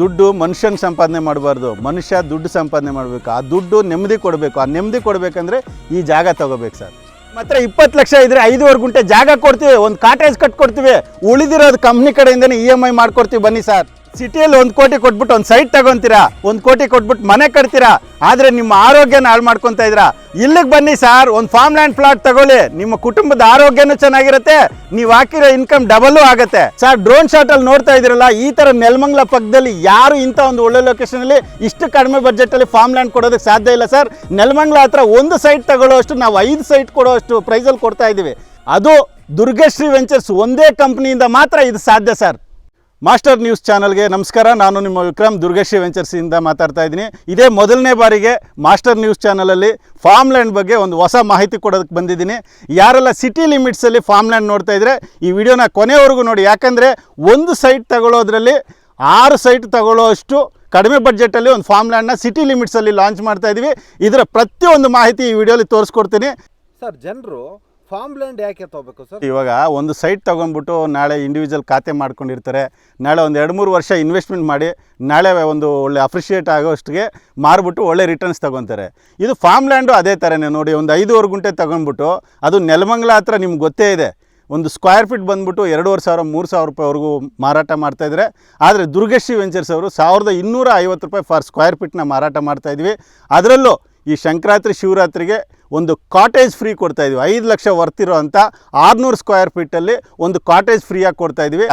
ದುಡ್ಡು ಮನುಷ್ಯನ ಸಂಪಾದನೆ ಮಾಡಬಾರ್ದು, ಮನುಷ್ಯ ದುಡ್ಡು ಸಂಪಾದನೆ ಮಾಡಬೇಕು. ಆ ದುಡ್ಡು ನೆಮ್ಮದಿ ಕೊಡಬೇಕು. ಆ ನೆಮ್ಮದಿ ಕೊಡಬೇಕಂದ್ರೆ ಈ ಜಾಗ ತಗೋಬೇಕು ಸರ್. ಮಾತ್ರ ಇಪ್ಪತ್ತು ಲಕ್ಷ ಇದ್ರೆ ಐದುವರೆ ಗುಂಟೆ ಜಾಗ ಕೊಡ್ತೀವಿ, ಒಂದು ಕಾಟೇಜ್ ಕಟ್ಕೊಡ್ತೀವಿ. ಉಳಿದಿರೋದು ಕಂಪ್ನಿ ಕಡೆಯಿಂದನೇ ಇ ಎಂ ಐ ಮಾಡ್ಕೊಡ್ತೀವಿ, ಬನ್ನಿ ಸರ್. ಸಿಟಿಯಲ್ಲಿ ಒಂದು ಕೋಟಿ ಕೊಟ್ಬಿಟ್ಟು ಒಂದು ಸೈಟ್ ತಗೊಂತೀರಾ? ಒಂದು ಕೋಟಿ ಕೊಟ್ಬಿಟ್ಟು ಮನೆ ಕಟ್ತೀರಾ? ಆದರೆ ನಿಮ್ಮ ಆರೋಗ್ಯನ ಹಾಳು ಮಾಡ್ಕೊತ ಇದ್ದೀರಾ? ಇಲ್ಲಿಗೆ ಬನ್ನಿ ಸರ್, ಒಂದು ಫಾರ್ಮ್ ಲ್ಯಾಂಡ್ ಪ್ಲಾಟ್ ತಗೊಳ್ಳಿ. ನಿಮ್ಮ ಕುಟುಂಬದ ಆರೋಗ್ಯನೂ ಚೆನ್ನಾಗಿರುತ್ತೆ, ನೀವು ಹಾಕಿರೋ ಇನ್ಕಮ್ ಡಬಲ್ಲು ಆಗುತ್ತೆ. ಸರ್ ಡ್ರೋನ್ ಶಾಟ್ ಅಲ್ಲಿ ನೋಡ್ತಾ ಇದ್ದೀರಲ್ಲ, ಈ ತರ ನೆಲಮಂಗ್ಲ ಪಕ್ಕದಲ್ಲಿ ಯಾರು ಇಂಥ ಒಂದು ಒಳ್ಳೆ ಲೊಕೇಶನ್ ಅಲ್ಲಿ ಇಷ್ಟು ಕಡಿಮೆ ಬಜೆಟ್ ಅಲ್ಲಿ ಫಾರ್ಮ್ ಲ್ಯಾಂಡ್ ಕೊಡೋದಕ್ಕೆ ಸಾಧ್ಯ ಇಲ್ಲ ಸರ್. ನೆಲಮಂಗ್ಲ ಹತ್ರ ಒಂದು ಸೈಟ್ ತಗೊಳ್ಳೋಷ್ಟು ನಾವು ಐದು ಸೈಟ್ ಕೊಡೋಷ್ಟು ಪ್ರೈಸಲ್ಲಿ ಕೊಡ್ತಾ ಇದ್ದೀವಿ. ಅದು ದುರ್ಗಶ್ರೀ ವೆಂಚರ್ಸ್ ಒಂದೇ ಕಂಪ್ನಿಯಿಂದ ಮಾತ್ರ ಇದು ಸಾಧ್ಯ ಸರ್. ಮಾಸ್ಟರ್ ನ್ಯೂಸ್ ಚಾನಲ್ಗೆ ನಮಸ್ಕಾರ. ನಾನು ನಿಮ್ಮ ವಿಕ್ರಮ್ ದುರ್ಗಶ್ರೀ ವೆಂಚರ್ಸಿಂದ ಮಾತಾಡ್ತಾ ಇದ್ದೀನಿ. ಇದೇ ಮೊದಲನೇ ಬಾರಿಗೆ ಮಾಸ್ಟರ್ ನ್ಯೂಸ್ ಚಾನಲಲ್ಲಿ ಫಾರ್ಮ್ ಲ್ಯಾಂಡ್ ಬಗ್ಗೆ ಒಂದು ಹೊಸ ಮಾಹಿತಿ ಕೊಡೋದಕ್ಕೆ ಬಂದಿದ್ದೀನಿ. ಯಾರೆಲ್ಲ ಸಿಟಿ ಲಿಮಿಟ್ಸಲ್ಲಿ ಫಾರ್ಮ್ ಲ್ಯಾಂಡ್ ನೋಡ್ತಾ ಇದ್ದರೆ ಈ ವಿಡಿಯೋನ ಕೊನೆವರೆಗೂ ನೋಡಿ. ಯಾಕಂದರೆ ಒಂದು ಸೈಟ್ ತಗೊಳ್ಳೋದ್ರಲ್ಲಿ ಆರು ಸೈಟ್ ತಗೊಳ್ಳೋಷ್ಟು ಕಡಿಮೆ ಬಡ್ಜೆಟಲ್ಲಿ ಒಂದು ಫಾರ್ಮ್ ಲ್ಯಾಂಡ್ನ ಸಿಟಿ ಲಿಮಿಟ್ಸಲ್ಲಿ ಲಾಂಚ್ ಮಾಡ್ತಾ ಇದ್ದೀವಿ ಇದರ ಪ್ರತಿಯೊಂದು ಮಾಹಿತಿ ಈ ವಿಡಿಯೋಲಿ ತೋರಿಸ್ಕೊಡ್ತೀನಿ. ಸರ್, ಜನರು ಫಾರ್ಮ್ ಲ್ಯಾಂಡ್ ಯಾಕೆ ತಗೋಬೇಕು ಸರ್? ಇವಾಗ ಒಂದು ಸೈಟ್ ತೊಗೊಂಡ್ಬಿಟ್ಟು ನಾಳೆ ಇಂಡಿವಿಜುವಲ್ ಖಾತೆ ಮಾಡ್ಕೊಂಡಿರ್ತಾರೆ. ನಾಳೆ ಒಂದು ಎರಡು ಮೂರು ವರ್ಷ ಇನ್ವೆಸ್ಟ್ಮೆಂಟ್ ಮಾಡಿ, ನಾಳೆ ಒಂದು ಒಳ್ಳೆ ಅಪ್ರಿಷಿಯೇಟ್ ಆಗೋಷ್ಟಿಗೆ ಮಾರ್ಬಿಟ್ಟು ಒಳ್ಳೆ ರಿಟರ್ನ್ಸ್ ತೊಗೊತಾರೆ. ಇದು ಫಾರ್ಮ್ ಲ್ಯಾಂಡು ಅದೇ ಥರನೇ ನೋಡಿ, ಒಂದು ಐದುವರೆ ಗುಂಟೆ ತೊಗೊಂಡ್ಬಿಟ್ಟು ಅದು ನೆಲಮಂಗಲ ಹತ್ರ ನಿಮ್ಗೆ ಗೊತ್ತೇ ಇದೆ. ಒಂದು ಸ್ಕ್ವೇರ್ ಫೀಟ್ ಬಂದ್ಬಿಟ್ಟು ಎರಡೂವರೆ ಸಾವಿರ, ಮೂರು ಸಾವಿರ ರೂಪಾಯಿವರೆಗೂ ಮಾರಾಟ ಮಾಡ್ತಾಯಿದ್ರೆ ಆದರೆ ದುರ್ಗಶ್ರೀ ವೆಂಚರ್ಸ್ ಅವರು ಸಾವಿರದ ಇನ್ನೂರ ಐವತ್ತು ರೂಪಾಯಿ ಫಾರ್ ಸ್ಕ್ವೇರ್ ಫೀಟ್ನ ಮಾರಾಟ ಮಾಡ್ತಾ ಇದ್ವಿ. ಅದರಲ್ಲೂ ಈ ಸಂಕ್ರಾಂತಿ ಶಿವರಾತ್ರಿಗೆ ಒಂದು ಕಾಟೇಜ್ ಫ್ರೀ ಕೊಡ್ತಾ ಇದೀವಿ. ಐದು ಲಕ್ಷ ವರ್ತಿರೋ ಅಂಥ ಆರುನೂರು ಸ್ಕ್ವೇರ್ ಫೀಟಲ್ಲಿ ಒಂದು ಕಾಟೇಜ್ ಫ್ರೀಯಾಗಿ ಕೊಡ್ತಾ ಇದೀವಿ.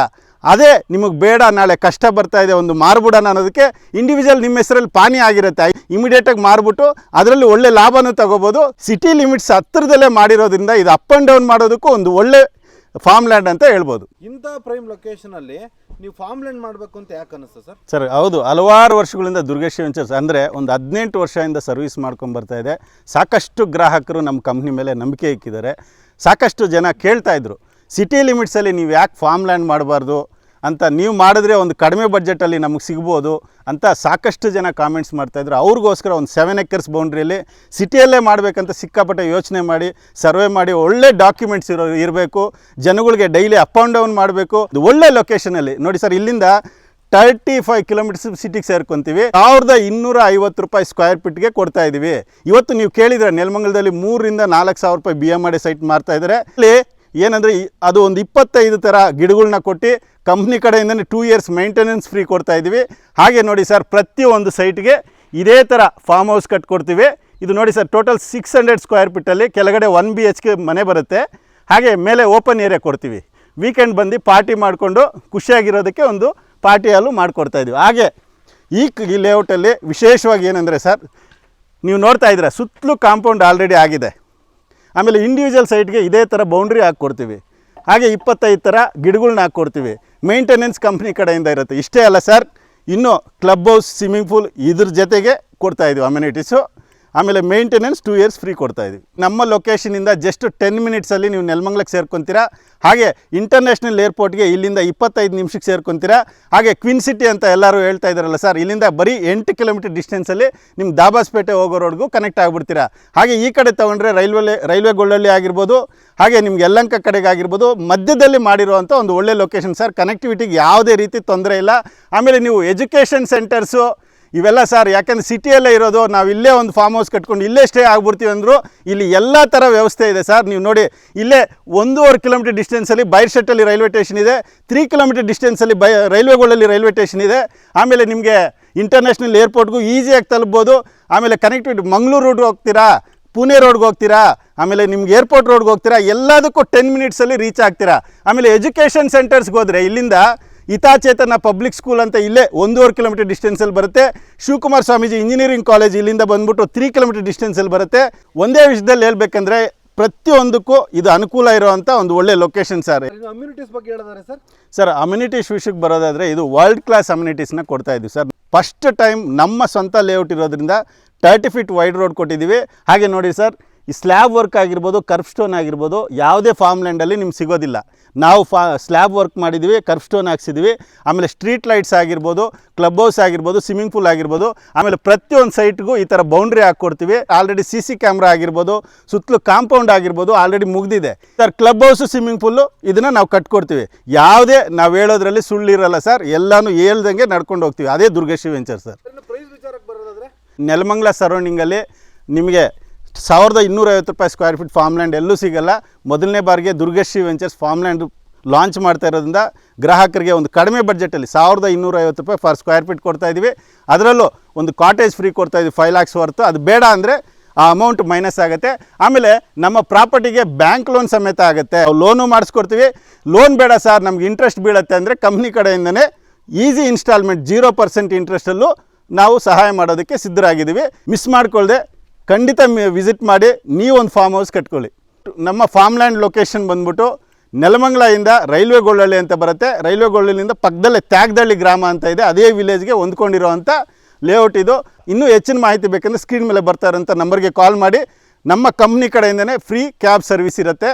ಅದೇ ನಿಮಗೆ ಬೇಡ, ನಾಳೆ ಕಷ್ಟ ಬರ್ತಾ ಇದೆ ಒಂದು ಮಾರ್ಬಿಡೋಣ ಅನ್ನೋದಕ್ಕೆ ಇಂಡಿವಿಜುವಲ್ ನಿಮ್ಮ ಹೆಸರಲ್ಲಿ ಪಾನಿ ಆಗಿರುತ್ತೆ. ಇಮಿಡಿಯೇಟಾಗಿ ಮಾರ್ಬಿಟ್ಟು ಅದರಲ್ಲಿ ಒಳ್ಳೆ ಲಾಭನೂ ತಗೋಬೋದು. ಸಿಟಿ ಲಿಮಿಟ್ಸ್ ಹತ್ತಿರದಲ್ಲೇ ಮಾಡಿರೋದ್ರಿಂದ ಇದು ಅಪ್ ಆ್ಯಂಡ್ ಡೌನ್ ಮಾಡೋದಕ್ಕೂ ಒಂದು ಒಳ್ಳೆ ಫಾರ್ಮ್ ಲ್ಯಾಂಡ್ ಅಂತ ಹೇಳ್ಬೋದು. ಇಂಥ ಪ್ರೈಮ್ ಲೊಕೇಶನ್ ಅಲ್ಲಿ ನೀವು ಫಾರ್ಮ್ ಲ್ಯಾಂಡ್ ಮಾಡಬೇಕು ಅಂತ ಯಾಕೆ ಅನಿಸ್ತು ಸರ್? ಸರ್, ಹೌದು. ಹಲವಾರು ವರ್ಷಗಳಿಂದ ದುರ್ಗೇಶ್ ವೆಂಚರ್ಸ್ ಅಂದರೆ ಒಂದು ಹದಿನೆಂಟು ವರ್ಷದಿಂದ ಸರ್ವಿಸ್ ಮಾಡ್ಕೊಂಡು ಬರ್ತಾ ಇದೆ. ಸಾಕಷ್ಟು ಗ್ರಾಹಕರು ನಮ್ಮ ಕಂಪ್ನಿ ಮೇಲೆ ನಂಬಿಕೆ ಇಕ್ಕಿದ್ದಾರೆ. ಸಾಕಷ್ಟು ಜನ ಕೇಳ್ತಾ ಇದ್ರು. ಸಿಟಿ ಲಿಮಿಟ್ಸಲ್ಲಿ ನೀವು ಯಾಕೆ ಫಾರ್ಮ್ ಲ್ಯಾಂಡ್ ಮಾಡಬಾರ್ದು? ಅಂತ ನೀವು ಮಾಡಿದ್ರೆ ಒಂದು ಕಡಿಮೆ ಬಜೆಟಲ್ಲಿ ನಮಗೆ ಸಿಗ್ಬೋದು ಅಂತ ಸಾಕಷ್ಟು ಜನ ಕಾಮೆಂಟ್ಸ್ ಮಾಡ್ತಾಯಿದ್ರು ಅವ್ರಿಗೋಸ್ಕರ ಒಂದು ಸೆವೆನ್ ಎಕರ್ಸ್ ಬೌಂಡ್ರಿಯಲ್ಲಿ ಸಿಟಿಯಲ್ಲೇ ಮಾಡಬೇಕಂತ ಸಿಕ್ಕಾಪಟ್ಟೆ ಯೋಚನೆ ಮಾಡಿ ಸರ್ವೆ ಮಾಡಿ, ಒಳ್ಳೆ ಡಾಕ್ಯುಮೆಂಟ್ಸ್ ಇರೋ, ಇರಬೇಕು. ಜನಗಳಿಗೆ ಡೈಲಿ ಅಪ್ ಆ್ಯಂಡ್ ಡೌನ್ ಮಾಡಬೇಕು. ಒಳ್ಳೆ ಲೊಕೇಶನಲ್ಲಿ ನೋಡಿ ಸರ್ ಇಲ್ಲಿಂದ ತರ್ಟಿ ಫೈವ್ ಕಿಲೋಮೀಟರ್ಸ್ ಸಿಟಿಗೆ ಸೇರ್ಕೊಂತೀವಿ. ಸಾವಿರದ ಇನ್ನೂರ ಐವತ್ತು ರೂಪಾಯಿ ಸ್ಕ್ವೇರ್ ಫೀಟ್ಗೆ ಕೊಡ್ತಾ ಇದ್ದೀವಿ ಇವತ್ತು ನೀವು ಕೇಳಿದ್ರೆ ನೆಲಮಂಗಲದಲ್ಲಿ ಮೂರರಿಂದ ನಾಲ್ಕು ಸಾವಿರ ರೂಪಾಯಿ ಬಿ ಎಂ ಸೈಟ್ ಮಾರ್ತಾ ಇದ್ದಾರೆ ಇಲ್ಲಿ ಏನಂದರೆ ಅದು ಒಂದು ಇಪ್ಪತ್ತೈದು ಥರ ಗಿಡಗಳನ್ನ ಕೊಟ್ಟು ಕಂಪ್ನಿ ಕಡೆಯಿಂದನೇ ಟೂ ಇಯರ್ಸ್ ಮೈಂಟೆನೆನ್ಸ್ ಫ್ರೀ ಕೊಡ್ತಾ ಇದ್ದೀವಿ ಹಾಗೆ ನೋಡಿ ಸರ್ ಪ್ರತಿಯೊಂದು ಸೈಟ್ಗೆ ಇದೇ ಥರ ಫಾರ್ಮ್ ಹೌಸ್ ಕಟ್ಕೊಡ್ತೀವಿ ಇದು ನೋಡಿ sir total six hundred square ಫೀಟಲ್ಲಿ ಕೆಳಗಡೆ ಒನ್ ಬಿ ಎಚ್ ಕೆ ಮನೆ ಬರುತ್ತೆ. ಹಾಗೆ ಮೇಲೆ ಓಪನ್ ಏರಿಯಾ ಕೊಡ್ತೀವಿ. ವೀಕೆಂಡ್ ಬಂದು ಪಾರ್ಟಿ ಮಾಡಿಕೊಂಡು ಖುಷಿಯಾಗಿರೋದಕ್ಕೆ ಒಂದು ಪಾರ್ಟಿ ಹಾಲು ಮಾಡಿಕೊಡ್ತಾ ಇದ್ದೀವಿ ಹಾಗೆ ಈ ಲೇಔಟಲ್ಲಿ ವಿಶೇಷವಾಗಿ ಏನಂದರೆ ಸರ್, ನೀವು ನೋಡ್ತಾ ಇದ್ದೀರಾ, ಸುತ್ತಲೂ ಕಾಂಪೌಂಡ್ ಆಲ್ರೆಡಿ ಆಗಿದೆ. ಆಮೇಲೆ ಇಂಡಿವಿಜುವಲ್ ಸೈಟ್ಗೆ ಇದೇ ಥರ ಬೌಂಡ್ರಿ ಹಾಕ್ಕೊಡ್ತೀವಿ. ಹಾಗೆ ಇಪ್ಪತ್ತೈದು ಥರ ಗಿಡಗಳ್ನ ಹಾಕ್ಕೊಡ್ತೀವಿ. ಮೇಂಟೆನೆನ್ಸ್ ಕಂಪ್ನಿ ಕಡೆಯಿಂದ ಇರುತ್ತೆ. ಇಷ್ಟೇ ಅಲ್ಲ ಸರ್ ಇನ್ನು ಕ್ಲಬ್ ಹೌಸ್ ಸ್ವಿಮ್ಮಿಂಗ್ ಪೂಲ್ ಇದ್ರ ಜೊತೆಗೆ ಕೊಡ್ತಾ ಇದೀವಿ ಅಮ್ಯುನಿಟೀಸು ಆಮೇಲೆ ಮೇಂಟೆನೆನ್ಸ್ ಟೂ ಇಯರ್ಸ್ ಫ್ರೀ ಕೊಡ್ತಾ ಇದೀವಿ. ನಮ್ಮ ಲೊಕೇಶನಿಂದ ಜಸ್ಟ್ ಟೆನ್ ಮಿನಿಟ್ಸಲ್ಲಿ ನೀವು ನೆಲಮಂಗ್ಲಕ್ಕೆ ಸೇರ್ಕೊತೀರಾ, ಹಾಗೆ ಇಂಟರ್ನ್ಯಾಷನಲ್ ಏರ್ಪೋರ್ಟ್ಗೆ ಇಲ್ಲಿಂದ ಇಪ್ಪತ್ತೈದು ನಿಮಿಷಕ್ಕೆ ಸೇರ್ಕೊತೀರಾ, ಹಾಗೆ ಕ್ವಿನ್ ಸಿಟಿ ಅಂತ ಎಲ್ಲರೂ ಹೇಳ್ತಾ ಇದ್ದಾರಲ್ಲ ಸರ್ ಇಲ್ಲಿಂದ ಬರೀ ಎಂಟು ಕಿಲೋಮೀಟರ್ ಡಿಸ್ಟೆನ್ಸಲ್ಲಿ ನಿಮ್ಮ ದಾಬಾಸ್ಪೇಟೆ ಹೋಗೋ ರೋಡ್ಗೂ ಕನೆಕ್ಟ್ ಆಗಿಬಿಡ್ತೀರಾ. ಹಾಗೆ ಈ ಕಡೆ ತೊಗೊಂಡ್ರೆ ರೈಲ್ವೆ ರೈಲ್ವೆ ಗೊಳ್ಳಳ್ಳಿ ಆಗಿರ್ಬೋದು, ಹಾಗೆ ನಿಮ್ಗೆ ಎಲ್ಲಂಕ ಕಡೆಗೆ ಆಗಿರ್ಬೋದು, ಮಧ್ಯದಲ್ಲಿ ಮಾಡಿರುವಂಥ ಒಂದು ಒಳ್ಳೆ ಲೊಕೇಶನ್ ಸರ್ ಕನೆಕ್ಟಿವಿಟಿಗೆ ಯಾವುದೇ ರೀತಿ ತೊಂದರೆ ಇಲ್ಲ. ಆಮೇಲೆ ನೀವು ಎಜುಕೇಷನ್ ಸೆಂಟರ್ಸು ಇವೆಲ್ಲ ಸರ್, ಯಾಕಂದ್ರೆ ಸಿಟಿಯಲ್ಲೇ ಇರೋದು, ನಾವು ಇಲ್ಲೇ ಒಂದು ಫಾರ್ಮ್ ಹೌಸ್ ಕಟ್ಕೊಂಡು ಇಲ್ಲೇ ಸ್ಟೇ ಆಗ್ಬಿಡ್ತೀವಿ ಅಂದರು, ಇಲ್ಲಿ ಎಲ್ಲ ಥರ ವ್ಯವಸ್ಥೆ ಇದೆ ಸರ್. ನೀವು ನೋಡಿ, ಇಲ್ಲೇ ಒಂದೂವರೆ ಕಿಲೋಮೀಟರ್ ಡಿಸ್ಟೆನ್ಸಲ್ಲಿ ಬೈರ್ಶೆಟ್ಟಲ್ಲಿ ರೈಲ್ವೆ ಸ್ಟೇಷನ್ ಇದೆ ತ್ರೀ ಕಿಲೋಮೀಟರ್ ಡಿಸ್ಟೆನ್ಸಲ್ಲಿ ಬೈ ರೈಲ್ವೆಗಳಲ್ಲಿ ರೈಲ್ವೆ ಸ್ಟೇಷನ್ ಇದೆ. ಆಮೇಲೆ ನಿಮಗೆ ಇಂಟರ್ನ್ಯಾಷನಲ್ ಏರ್ಪೋರ್ಟ್ಗೂ ಈಸಿಯಾಗಿ ತಲುಪ್ಬೋದು. ಆಮೇಲೆ ಕನೆಕ್ಟಿವಿಟಿ ಮಂಗಳೂರು ರೋಡ್ಗೆ ಹೋಗ್ತೀರಾ, ಪುಣೆ ರೋಡ್ಗೆ ಹೋಗ್ತೀರಾ, ಆಮೇಲೆ ನಿಮ್ಗೆ ಏರ್ಪೋರ್ಟ್ ರೋಡ್ಗೆ ಹೋಗ್ತೀರಾ, ಎಲ್ಲದಕ್ಕೂ ಟೆನ್ ಮಿನಿಟ್ಸಲ್ಲಿ ರೀಚ್ ಆಗ್ತೀರಾ. ಆಮೇಲೆ ಎಜುಕೇಷನ್ ಸೆಂಟರ್ಸ್ಗೆ ಹೋದರೆ ಇಲ್ಲಿಂದ ಹಿತಾಚೇತನ ಪಬ್ಲಿಕ್ ಸ್ಕೂಲ್ ಅಂತ ಇಲ್ಲೇ ಒಂದೂವರೆ ಕಿಲೋಮೀಟರ್ ಡಿಸ್ಟೆನ್ಸಲ್ಲಿ ಬರುತ್ತೆ. ಶಿವಕುಮಾರ್ ಸ್ವಾಮೀಜಿ ಇಂಜಿನಿಯರಿಂಗ್ ಕಾಲೇಜ್ ಇಲ್ಲಿಂದ ಬಂದ್ಬಿಟ್ಟು ತ್ರೀ ಕಿಲೋಮೀಟರ್ ಡಿಸ್ಟೆನ್ಸಲ್ಲಿ ಬರುತ್ತೆ. ಒಂದೇ ವಿಷಯದಲ್ಲಿ ಹೇಳ್ಬೇಕಂದ್ರೆ ಪ್ರತಿಯೊಂದಕ್ಕೂ ಇದು ಅನುಕೂಲ ಇರುವಂಥ ಒಂದು ಒಳ್ಳೆ ಲೊಕೇಶನ್ ಸರ್ ಅಮ್ಯುನಿಟೀಸ್ ಬಗ್ಗೆ ಹೇಳಿದಾರೆ ಸರ್ ಸರ್ ಅಮ್ಯುನಿಟೀಸ್ ವಿಷಯಕ್ಕೆ ಬರೋದಾದರೆ ಇದು ವರ್ಲ್ಡ್ ಕ್ಲಾಸ್ ಅಮ್ಯುನಿಟೀಸ್ನ ಕೊಡ್ತಾ ಇದ್ದೀವಿ ಸರ್ ಫಸ್ಟ್ ಟೈಮ್ ನಮ್ಮ ಸ್ವಂತ ಲೇಔಟ್ ಇರೋದ್ರಿಂದ ತರ್ಟಿ ಫೀಟ್ ವೈಡ್ ರೋಡ್ ಕೊಟ್ಟಿದ್ದೀವಿ. ಹಾಗೆ ನೋಡಿ ಸರ್ ಈ ಸ್ಲ್ಯಾಬ್ ವರ್ಕ್ ಆಗಿರ್ಬೋದು ಕರ್ಫ್ ಸ್ಟೋನ್ ಆಗಿರ್ಬೋದು ಯಾವುದೇ ಫಾರ್ಮ್ ಲ್ಯಾಂಡಲ್ಲಿ ನಿಮ್ಗೆ ಸಿಗೋದಿಲ್ಲ. ನಾವು ಫಾ ಸ್ಲ್ಯಾಬ್ ವರ್ಕ್ ಮಾಡಿದ್ದೀವಿ ಕರ್ಫ್ ಸ್ಟೋನ್ ಹಾಕ್ಸಿದ್ದೀವಿ ಆಮೇಲೆ ಸ್ಟ್ರೀಟ್ ಲೈಟ್ಸ್ ಆಗಿರ್ಬೋದು ಕ್ಲಬ್ ಹೌಸ್ ಆಗಿರ್ಬೋದು ಸ್ವಿಮ್ಮಿಂಗ್ ಪೂಲ್ ಆಗಿರ್ಬೋದು ಆಮೇಲೆ ಪ್ರತಿಯೊಂದು ಸೈಟ್ಗೂ ಈ ಥರ ಬೌಂಡ್ರಿ ಹಾಕ್ಕೊಡ್ತೀವಿ. ಆಲ್ರೆಡಿ ಸಿ ಸಿ ಕ್ಯಾಮ್ರಾ ಆಗಿರ್ಬೋದು ಸುತ್ತಲೂ ಕಾಂಪೌಂಡ್ ಆಗಿರ್ಬೋದು ಆಲ್ರೆಡಿ ಮುಗಿದಿದೆ. Sir club house swimming pool ಇದನ್ನು ನಾವು ಕಟ್ಕೊಡ್ತೀವಿ. ಯಾವುದೇ ನಾವು ಹೇಳೋದ್ರಲ್ಲಿ ಸುಳ್ಳಿರಲ್ಲ ಸರ್ ಎಲ್ಲನೂ ಹೇಳ್ದಂಗೆ ನಡ್ಕೊಂಡು ಹೋಗ್ತೀವಿ. ಅದೇ ದುರ್ಗಶ್ರೀ ವೆಂಚರ್ ಸರ್ ಪ್ರೈಸ್ ವಿಚಾರಕ್ಕೆ ಬರೋದಾದ್ರೆ? ನೆಲಮಂಗಲ ಸರೌಂಡಿಂಗಲ್ಲಿ ನಿಮಗೆ ಸಾವಿರದ ಇನ್ನೂರೈವತ್ತು ರೂಪಾಯಿ ಸ್ಕ್ವೇರ್ ಫೀಟ್ ಫಾರ್ಮ್ಲ್ಯಾಂಡ್ ಎಲ್ಲೂ ಸಿಗಲ್ಲ. ಮೊದಲನೇ ಬಾರಿಗೆ ದುರ್ಗಶ್ರೀ ವೆಂಚರ್ಸ್ ಫಾರ್ಮ್ಲ್ಯಾಂಡ್ ಲಾಂಚ್ ಮಾಡ್ತಾ ಇರೋದ್ರಿಂದ ಗ್ರಾಹಕರಿಗೆ ಒಂದು ಕಡಿಮೆ ಬಜೆಟಲ್ಲಿ ಸಾವಿರದ ಇನ್ನೂರೈವತ್ತು ರೂಪಾಯಿ ಫರ್ ಸ್ಕ್ವೇರ್ ಫೀಟ್ ಕೊಡ್ತಾ ಇದ್ದೀವಿ ಅದರಲ್ಲೂ ಒಂದು ಕಾಟೇಜ್ ಫ್ರೀ ಕೊಡ್ತಾ ಇದ್ದೀವಿ ಫೈವ್ ಲ್ಯಾಕ್ಸ್ ವರ್ತು ಅದು ಬೇಡ ಅಂದರೆ ಆ ಅಮೌಂಟ್ ಮೈನಸ್ ಆಗುತ್ತೆ. ಆಮೇಲೆ ನಮ್ಮ ಪ್ರಾಪರ್ಟಿಗೆ ಬ್ಯಾಂಕ್ ಲೋನ್ ಸಮೇತ ಆಗುತ್ತೆ. ಲೋನು ಮಾಡಿಸ್ಕೊಡ್ತೀವಿ. ಲೋನ್ ಬೇಡ ಸರ್ ನಮ್ಗೆ ಇಂಟ್ರೆಸ್ಟ್ ಬೀಳುತ್ತೆ ಅಂದರೆ ಕಂಪ್ನಿ ಕಡೆಯಿಂದನೇ ಈಸಿ ಇನ್ಸ್ಟಾಲ್ಮೆಂಟ್ ಜೀರೋ ಪರ್ಸೆಂಟ್ ಇಂಟ್ರೆಸ್ಟಲ್ಲೂ ನಾವು ಸಹಾಯ ಮಾಡೋದಕ್ಕೆ ಸಿದ್ಧರಾಗಿದ್ದೀವಿ. ಮಿಸ್ ಮಾಡ್ಕೊಳ್ದೆ. ಖಂಡಿತ ವಿಸಿಟ್ ಮಾಡಿ, ನೀವು ಒಂದು ಫಾರ್ಮ್ ಹೌಸ್ ಕಟ್ಕೊಳ್ಳಿ. ನಮ್ಮ ಫಾರ್ಮ್ ಲ್ಯಾಂಡ್ ಲೊಕೇಶನ್ ಬಂದ್ಬಿಟ್ಟು ನೆಲಮಂಗಲದಿಂದ ರೈಲ್ವೆ ಗೊಳ್ಳಳ್ಳಿ ಅಂತ ಬರುತ್ತೆ. ರೈಲ್ವೆ ಗೊಳ್ಳಳ್ಳಿಯಿಂದ ಪಕ್ಕದಲ್ಲೇ ತ್ಯಾಗದಳ್ಳಿ ಗ್ರಾಮ ಅಂತ ಇದೆ. ಅದೇ ವಿಲೇಜ್ಗೆ ಹೊಂದ್ಕೊಂಡಿರೋವಂಥ ಲೇಔಟ್ ಇದು. ಇನ್ನೂ ಹೆಚ್ಚಿನ ಮಾಹಿತಿ ಬೇಕಂದರೆ ಸ್ಕ್ರೀನ್ ಮೇಲೆ ಬರ್ತಾ ಇರೋಂಥ ನಂಬರ್ಗೆ ಕಾಲ್ ಮಾಡಿ. ನಮ್ಮ ಕಂಪ್ನಿ ಕಡೆಯಿಂದನೇ ಫ್ರೀ ಕ್ಯಾಬ್ ಸರ್ವಿಸ್ ಇರುತ್ತೆ.